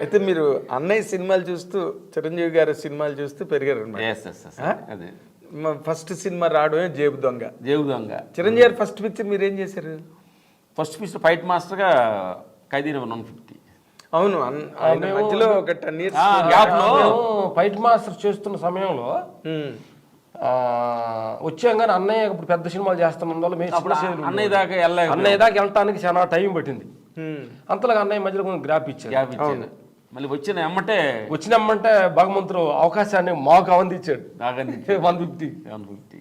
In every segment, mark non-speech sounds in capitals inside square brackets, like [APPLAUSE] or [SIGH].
అయితే మీరు అన్నయ్య సినిమాలు చూస్తూ చిరంజీవి గారి సినిమాలు చూస్తూ పెరిగారు అదే. ఫస్ట్ సినిమా రావడమే జేబు దొంగ. జేబు దొంగ. చిరంజీవి గారి ఫస్ట్ పిక్చర్ మీరు ఏం చేశారు? ఫస్ట్ పిక్చర్ ఫైట్ మాస్టర్గా ఖైదీ నెంబర్ వన్ ఫిఫ్టీ. అవును మధ్యలో ఒక టెన్ ఇయర్స్ గ్యాప్లో. మేము ఫైట్ మాస్టర్ చేస్తున్న సమయంలో ఆ, వచ్చాం కానీ అన్నయ్య ఇప్పుడు పెద్ద సినిమాలు చేస్తున్నందు మేము అన్నయ్య దాకా అన్నయ్య దాకా వెళ్ళటానికి చాలా టైం పట్టింది. అంతలోగా అన్నయ్య మధ్యలో కొంచెం గ్రాప్ ఇచ్చారు గ్యాప్ ఇచ్చాను మళ్ళీ వచ్చిన ఎమ్మటే వచ్చినామంటే భగవంతుడు అవకాశాన్ని మాకు అందించాడు. నాగంది [LAUGHS] వన్ ఫిఫ్టీ. One fifty.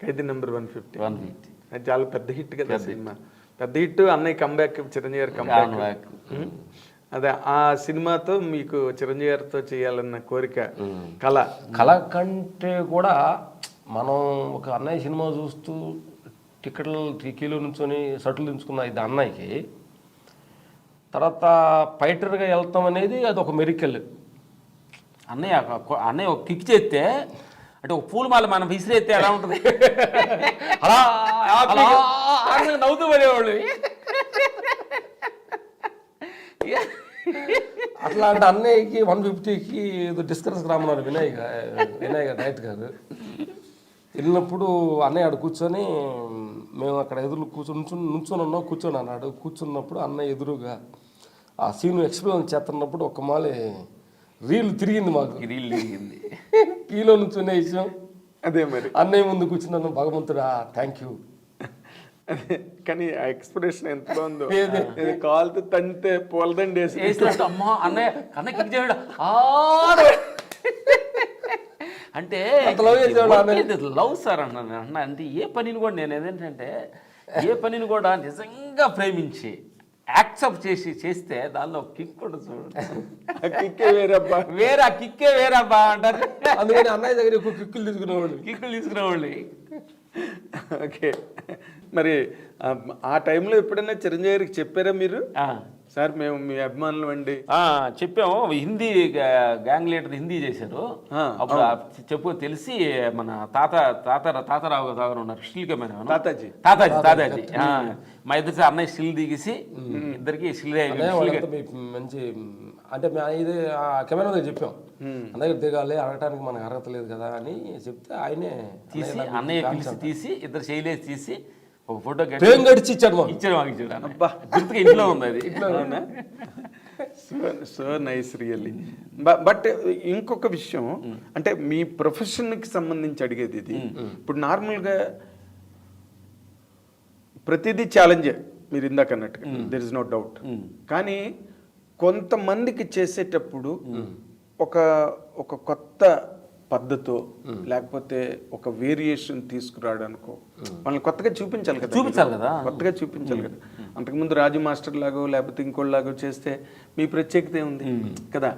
ఖైదీ number one fifty. One fifty. అది చాలా పెద్ద హిట్ కదా సినిమా. పెద్ద హిట్ అన్నయ్య కంబ్యాక్ చిరంజీవి గారి కంబ్యాక్ అదే ఆ సినిమాతో మీకు చిరంజీవి గారితో చేయాలన్న కోరిక కళ. కళ కంటే కూడా మనం ఒక అన్నయ్య సినిమా చూస్తూ టికెట్లు టికీలో నుంచొని షర్ట్లు దించుకున్న ఇది అన్నయ్యకి తర్వాత ఫైటర్గా వెళ్తాం అనేది అది ఒక మెరికల్. అన్నయ్య అన్నయ్య ఒక కిక్ చేస్తే అంటే ఒక పూల మాల మనం విసిరేస్తే ఎలా ఉంటుంది? [LAUGHS] అలా నవ్వుతూ పడేవాళ్ళు అట్లాంటి అన్నయ్యకి వన్ ఫిఫ్టీకి ఏదో డిస్కస్ రామన్నారు వినయ్ గా- వినయ్ గారు డైరెక్ట్ గారు. వెళ్ళినప్పుడు అన్నయ్య ఆడ కూర్చొని మేము అక్కడ ఎదురు కూర్చొని నుంచొని నుంచొని ఉన్నాం కూర్చొని అన్నాడు. కూర్చున్నప్పుడు అన్నయ్య ఎదురుగా ఆ సీన్ ఎక్స్ప్లెయిన్ చేస్తున్నప్పుడు ఒక మాలి రీల్ తిరిగింది మాకు. రీల్ తిరిగింది. [LAUGHS] కీలో నుంచునే విషయం అదే మరి. అన్నయ్య ముందు కూర్చున్నాను భగవంతుడా థ్యాంక్ యూ అదే కానీ ఆ ఎక్స్ప్రెషన్ ఎంత బాగుందో. [LAUGHS] ఇది కాలుతో తంతే పూలదండి వేసి అమ్మా అన్నయ్య. [LAUGHS] అంటే. లవ్ సార్ అన్న అన్న. అంటే ఏ పనిని కూడా నేను ఏంటంటే ఏ పనిని కూడా నిజంగా ప్రేమించి యాక్సెప్ట్ చేసి చేస్తే దానిలో కిక్ కూడా చూడండి ఆ కిక్కే వేరబ్బా. వేరే కిక్కే వేరబ్బా అంటారు. అందుకని అన్నయ్య దగ్గర ఎక్కువ కిక్కులు తీసుకునేవాడు కిక్కులు తీసుకునేవాళ్ళు ఓకే. మరి ఆ- టైంలో ఎప్పుడైనా చిరంజీవి గారికి చెప్పారా మీరు. సార్ మేము మీ అభిమానులు అండి. ఆ, చెప్పాము. హిందీ గ్యాంగ్ లీడర్ హిందీ చేశారు. అప్పుడు చెప్పు తెలిసి మన తాత తాత తాతారావు గారు ఉన్నారు. Still camera Thathaji. Tataji Thathaji ఆ, మా ఇద్దరు అన్నయ్య స్టిల్ దిగేసి ఇద్దరికి స్టిల్ మంచి అంటే ఇది ఆ కెమెరా దగ్గర చెప్పాం. అన్నయ్య దిగాలి అడగటానికి మనకు అర్హత లేదు కదా అని చెప్తే ఆయనే తీసి అన్నయ్య తీసి ఇద్దరు చేయలేసి తీసి ఒక ఫోటో గడిచి ఇచ్చాడు మాకు. ఇచ్చాడు మాకు ఇచ్చాడు. గుర్తుగా ఇంట్లో ఉంది అది. So so nice really but ఇంకొక విషయం అంటే మీ ప్రొఫెషన్కి సంబంధించి అడిగేది ఇది. ఇప్పుడు నార్మల్గా ప్రతిదీ ఛాలెంజే మీరు ఇందాక అన్నట్టుగా దెర్ ఇస్ నో డౌట్ కానీ కొంతమందికి చేసేటప్పుడు ఒక ఒక కొత్త పద్ధతో లేకపోతే ఒక వేరియేషన్ తీసుకురావడానికో. వాళ్ళని కొత్తగా చూపించాలి కదా చూపించాలి కదా. కొత్తగా చూపించాలి కదా. అంతకుముందు రాజు మాస్టర్ లాగో లేకపోతే ఇంకోలాగో చేస్తే మీ ప్రత్యేకత ఏముంది? కదా?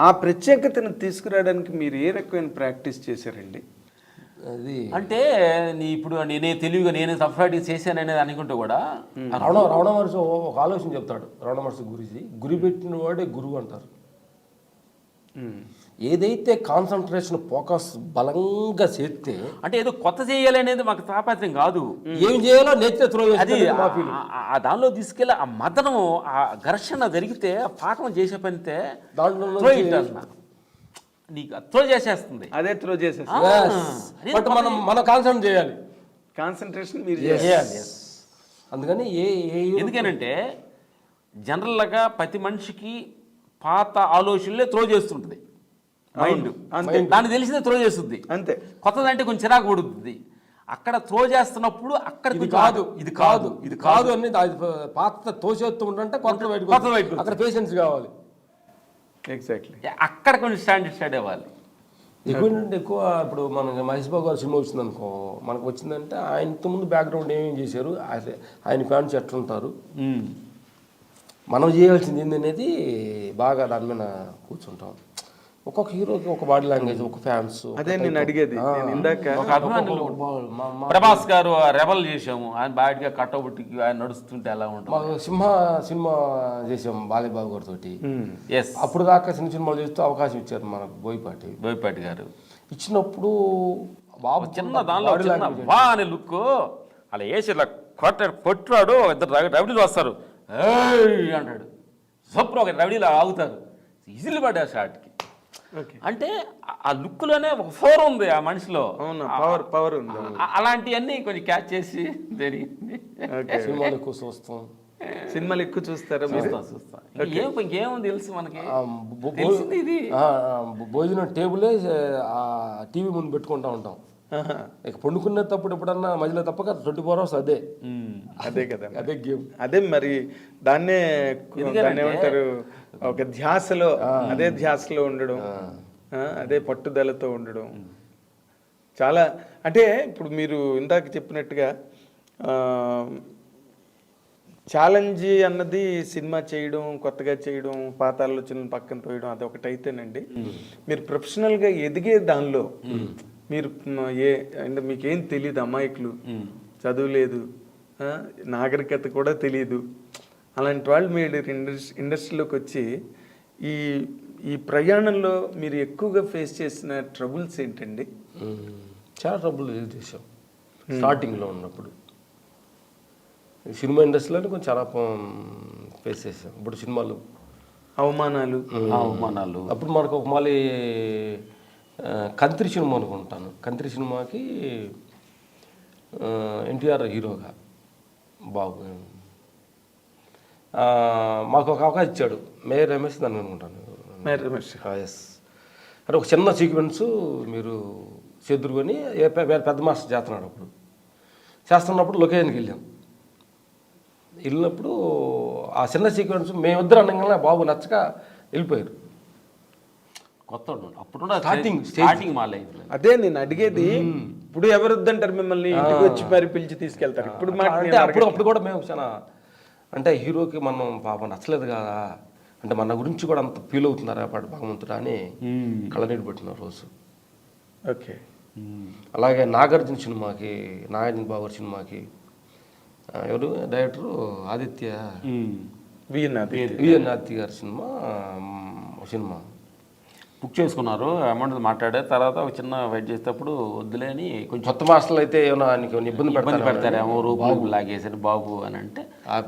ఆ ప్రత్యేకతను తీసుకురావడానికి మీరు ఏ రకమైన ప్రాక్టీస్ చేశారండి? అది అంటే నీ ఇప్పుడు నేనే తెలివిగా నేనే సపరేట్గా చేశాను అనేది అనుకుంటే కూడా రమణ రమణ మహర్షి ఒక ఆలోచన చెప్తాడు రమణ మహర్షి గురించి గురి పెట్టిన వాడే గురువు అంటారు. ఏదైతే కాన్సన్ట్రేషన్ ఫోకస్ బలంగా చేస్తే అంటే ఏదో కొత్త చేయాలి అనేది మాకు తాపత్రం కాదు. ఏం చేయాలో నేర్చే త్రో అది ఆ- దానిలో తీసుకెళ్ళి ఆ మదనం ఆ ఘర్షణ జరిగితే ఆ పాఠం చేసే పనితే దాంట్లో. నీకు త్రో చేసేస్తుంది. అదే త్రో చేసేసి ఆ, అదే బట్ మనం మనం కాన్సన్ట్రేట్ చేయాలి. కాన్సన్ట్రేషన్ మీరు చేయాలి. అందుకని ఏ ఏ ఎందుకనంటే జనరల్గా ప్రతి మనిషికి పాత ఆలోచనలే త్రో చేస్తుంటుంది. మైండ్ అంతే. దానికి తెలిసిందే త్రో చేస్తుంది. అంతే. కొత్తదంటే కొంచెం చిరాకు పడుతుంది. అక్కడ త్రో చేస్తున్నప్పుడు అక్కడ ఇది కాదు. ఇది కాదు. ఇది కాదు అని అది పాత తోసేస్తూ ఉంటే కొత్త బయటకు అక్కడ పేషెన్స్ కావాలి. ఎగ్జాక్ట్లీ అక్కడ కొంచెం స్టాండర్డ్ స్టార్ట్ అవ్వాలి. ఎక్కువ ఏంటంటే ఎక్కువ ఇప్పుడు మనకి మహేష్ బాబు గారు సినిమా వచ్చింది అనుకో మనకు వచ్చిందంటే ఆయనతో ముందు బ్యాక్గ్రౌండ్ ఏమేమి చేశారు? ఆయన- ఆయన ఫ్యాన్స్ ఎట్లుంటారు? మనం చేయాల్సింది ఏందనేది బాగా దాని మీద కూర్చుంటాం. ఒక్కొక్క హీరోకి ఒక బాడీ లాంగ్వేజ్ ఒక ఫ్యాన్స్ అదే నేను అడిగేది. నేను ఇందాక ఒక అభిమానులు ప్రభాస్ గారు రెబల్ చేసాము ఆయన బాడిగా కట్టబుట్టికి ఆయన నడుస్తుంటే ఎలా ఉంటుంది? సింహ సినిమా చేసాం బాలయ్యబాబు గారితో ఎస్ అప్పుడు దాకా చిన్న సినిమాలు చేస్తూ అవకాశం ఇచ్చారు మనకు బోయపాటి. బోయపాటి గారు. ఇచ్చినప్పుడు బాబు చిన్న దానిలో చిన్న వా అనే లుక్ అలా వేసి ఇలా కొట్ట కొట్టాడు ఇద్దరు రౌడీలు వస్తారు అంటాడు. సూపర్ ఒక రవిడీలో ఆగుతారు. ఈజీలు పడ్డా షాట్కి. ఓకే. అంటే ఆ- ఆ లుక్లోనే ఒక ఫోర్ ఉంది ఆ మనిషిలో. అవును? పవర్ పవర్ ఉంది అలాంటివన్నీ కొంచెం క్యాచ్ చేసి జరిగింది ఓకే. సినిమాలు ఎక్కువ చూస్తాం. సినిమాలు ఎక్కువ చూస్తారా చూస్తా చూస్తా. ఇంకా ఏం ఇంకేం తెలుసు మనకి? భోజనం టేబులే ఆ టీవీ ముందు పెట్టుకుంటా ఉంటాం. ఆహా. ఇక పండుకునేటప్పుడు ఎప్పుడన్నా మధ్యలో తప్పక ట్వంటీ ఫోర్ అవర్స్ అదే. అదే కదా అదే గేమ్. అదే మరి దాన్నే దాన్ని ఏమంటారు? ఒక ధ్యాసలో అదే ధ్యాసలో ఉండడం అదే పట్టుదలతో ఉండడం. చాలా అంటే ఇప్పుడు మీరు ఇందాక చెప్పినట్టుగా ఛాలెంజ్ అన్నది సినిమా చేయడం కొత్తగా చేయడం పాత ఆలోచనలు పక్కన తోయడం అది ఒకటైతేనండి. మీరు ప్రొఫెషనల్గా ఎదిగే దానిలో మీరు ఏ అంటే మీకేం తెలియదు అమాయకులు. చదువు లేదు. ఆ, నాగరికత కూడా తెలియదు అలాంటి వాళ్ళు మీరు ఇండస్- ఇండస్ట్రీలోకి వచ్చి ఈ ఈ ప్రయాణంలో మీరు ఎక్కువగా ఫేస్ చేసిన ట్రబుల్స్ ఏంటండి. చాలా ట్రబుల్ చేసాం స్టార్టింగ్లో ఉన్నప్పుడు. సినిమా ఇండస్ట్రీలో కొంచెం చాలా ఫేస్ చేసాం ఇప్పుడు సినిమాలు. అవమానాలు. అవమానాలు. అప్పుడు మనకు ఒక మళ్ళీ కంత్రి సినిమా అనుకుంటాను. కంత్రి సినిమాకి ఎన్టీఆర్ హీరోగా బాబు మాకు ఒక అవకాశం ఇచ్చాడు. మేయర్ రమేష్ దాన్ని అనుకుంటాను. మరి రమేష్. ఎస్ అంటే ఒక చిన్న సీక్వెన్స్ మీరు చెదురుకొని పెద్ద మాస్టర్ చేస్తున్నాడు అప్పుడు. చేస్తున్నప్పుడు లొకేషన్కి వెళ్ళాం. వెళ్ళినప్పుడు ఆ చిన్న సీక్వెన్స్ మేమిద్దరు అనగానే బాబు నచ్చక వెళ్ళిపోయారు. కొత్త అప్పుడు stage. స్టార్టింగ్ మా లైఫ్ అదే నేను అడిగేది ఇప్పుడు ఎవరు వద్దంటారు మిమ్మల్ని ఇంటికి వచ్చి మరి పిలిచి తీసుకెళ్తారు? ఇప్పుడు అంటే అప్పుడు అప్పుడు కూడా మేము చాలా అంటే హీరోకి మనం పాపం నచ్చలేదు కదా. అంటే మన గురించి కూడా అంత ఫీల్ అవుతున్నారా పాడు భగవంతుడా అని కళ్ళనీళ్ళు పెట్టిన రోజు. ఓకే. అలాగే నాగార్జున సినిమాకి నాగార్జున బాబు గారి సినిమాకి ఎవరు? Director Aditya. V N Aditya. గారి సినిమా సినిమా. బుక్ చేసుకున్నారు అమౌంట్ మాట్లాడే తర్వాత ఒక చిన్న వెయిట్ చేసేటప్పుడు వద్దులే అని కొంచెం కొత్త మాస్టర్లు అయితే ఏమైనా ఇబ్బంది ఇబ్బంది పెడతారు. పెడతారేమో రూపాయలు లాగేసారు బాబు. అని అంటే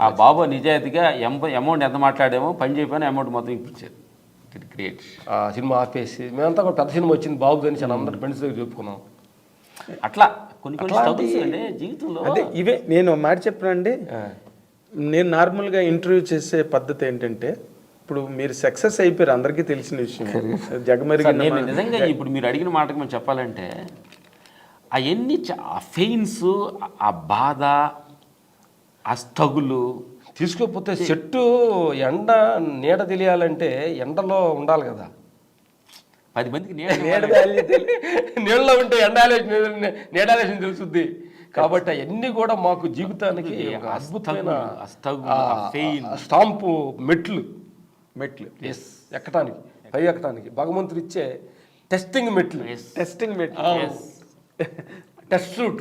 ఆ బాబు నిజాయితీగా అమౌంట్ ఎంత మాట్లాడేమో పని చేయకపోయినా అమౌంట్ మొత్తం ఇప్పించారు. ఆ సినిమా ఆపేసి మేమంతా కూడా పెద్ద సినిమా వచ్చింది బాబు అని చాలా అందరు ఫ్రెండ్స్ దగ్గర చెప్పుకున్నాం. అట్లా కొన్ని కొన్ని జీవితంలో. అదే ఇవే నేను మాట చెప్పనండి నేను నార్మల్గా ఇంటర్వ్యూ చేసే పద్ధతి ఏంటంటే ఇప్పుడు మీరు సక్సెస్ అయిపోయారు అందరికీ తెలిసిన విషయం. జగమెరిగిన నేను నిజంగా ఇప్పుడు మీరు అడిగిన మాటకు మనం చెప్పాలంటే అవన్నీ చ- ఆ ఫెయిన్స్ ఆ బాధ ఆ స్ట్రగులు తీసుకోకపోతే చెట్టు ఎండ నీడ తెలియాలంటే ఎండలో ఉండాలి కదా. పది మందికి [LAUGHS] నీళ్ళలో ఉంటే ఎండాలేసిన నీడాలేసిన తెలుసుద్ది కాబట్టి అవన్నీ కూడా మాకు జీవితానికి ఒక అద్భుతమైన స్టాంపు మెట్లు. మెట్లు. ఎస్ ఎక్కటానికి? పై ఎక్కటానికి? భగవంతుడు ఇచ్చే టెస్టింగ్ మెట్లు. టెస్టింగ్ మెట్లు. Yes. టెస్ట్ రూట్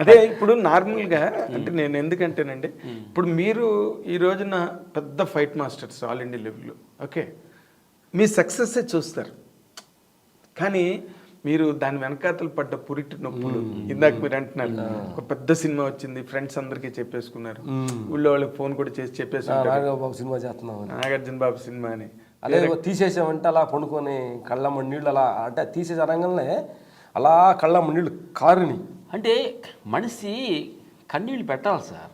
అదే ఇప్పుడు నార్మల్గా అంటే నేను ఎందుకంటేనండి ఇప్పుడు మీరు ఈ రోజున పెద్ద ఫైట్ మాస్టర్స్ ఆల్ ఇండియా లెవెల్లో ఓకే? మీ సక్సెస్ చూస్తారు. కానీ మీరు దాని వెనకాతలు పడ్డ పురిటి నొప్పులు. ఇందాక మీరు అంటున్నారు. ఒక పెద్ద సినిమా వచ్చింది ఫ్రెండ్స్ అందరికీ చెప్పేసుకున్నారు. ఊళ్ళో వాళ్ళకి ఫోన్ కూడా చేసి చెప్పేసి నాగబాబు సినిమా చేస్తున్నాం నాగార్జున బాబు సినిమా అని. అదే తీసేసామంటే అలా పండుకొని కళ్ళమ్మ నీళ్ళు అలా అంటే తీసేసి అనగానే అలా కళ్ళమ్మ నీళ్ళు కారుని. అంటే మనిషి కన్నీళ్ళు పెట్టాలి సార్.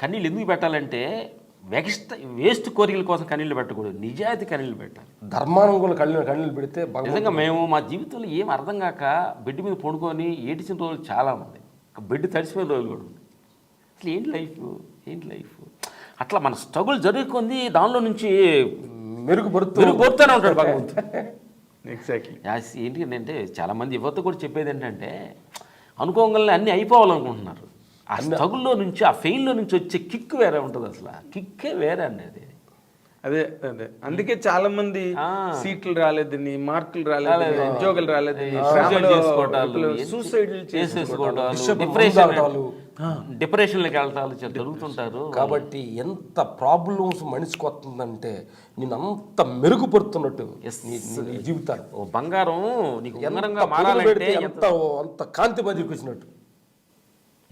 కన్నీళ్ళు ఎందుకు పెట్టాలంటే వెగస్ట్ వేస్ట్ కోరికల కోసం కన్నీళ్ళు పెట్టకూడదు. నిజాయితీ కన్నీళ్ళు పెట్టాలి. ధర్మానం కూడా కళ్ళు కన్నీళ్ళు పెడితే నిజంగా మేము మా జీవితంలో ఏం అర్థం కాక బెడ్ మీద పడుకొని ఏడిచిన రోజులు చాలా ఉంది బెడ్ తడిసిపోయిన రోజులు కూడా ఉంది అసలు ఏంటి లైఫ్? ఏంటి లైఫ్? అట్లా మన స్ట్రగుల్ జరుగుతుంది దానిలో నుంచి మెరుగుపడుతూ మెరుగుపడుతూనే ఉంటాడు భగవంతుడు. [LAUGHS] ఎగ్జాక్ట్లీ యాస్ ఏంటి అంటే చాలామంది యువత కూడా చెప్పేది ఏంటంటే అనుకోగానే అన్నీ అయిపోవాలనుకుంటున్నారు. ఆ స్ట్రగుల్లో నుంచి ఆ ఫెయిల్లో నుంచి వచ్చే కిక్ వేరే ఉంటుంది అసలు. కిక్కే వేరే అండి అది. అదే అదే. అందుకే చాలా మంది. సీట్లు రాలేదని మార్కులు రాలేదని ఉద్యోగాలు రాలేదని సూసైడ్ చేసేసుకోవటాలు డిప్రెషన్ డిప్రెషన్లోకి వెళ్ళటాలు చాలా జరుగుతుంటారు. కాబట్టి ఎంత ప్రాబ్లమ్స్ మనిషికి వస్తుందంటే నేను అంత మెరుగుపడుతున్నట్టు జీవితాన్ని ఓ బంగారం నీకు ఎంత అంత కాంతి బదిలికి వచ్చినట్టు.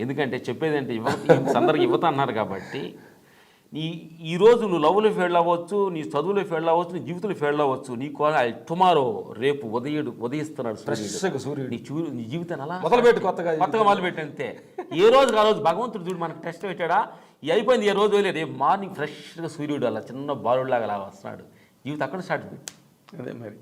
ఎందుకంటే చెప్పేది అంటే యువత అందరికి యువత అన్నారు కాబట్టి నీ ఈరోజు నువ్వు లవ్లో ఫెయిల్ అవ్వచ్చు నీ చదువులో ఫెయిల్ అవ్వచ్చు నీ జీవితంలో ఫెయిల్ అవ్వచ్చు నీ టుమారో రేపు ఉదయుడు ఉదయిస్తున్నాడు సూర్యుడు. సూర్యుడు. నీ చూ నీ జీవితాన్ని అలా మొదలుపెట్టు కొత్తగా కొత్తగా మొదలుపెట్టి అంతే ఏ రోజు ఆ రోజు భగవంతుడు చూడు మనకు టెస్ట్ పెట్టాడా? ఈ అయిపోయింది ఏ రోజు వెళ్ళి రేపు మార్నింగ్ ఫ్రెష్గా సూర్యుడు అలా చిన్న బాలుడిలాగా అలా వస్తున్నాడు. జీవితం అక్కడ స్టార్ట్ పెట్టి అదే మరి.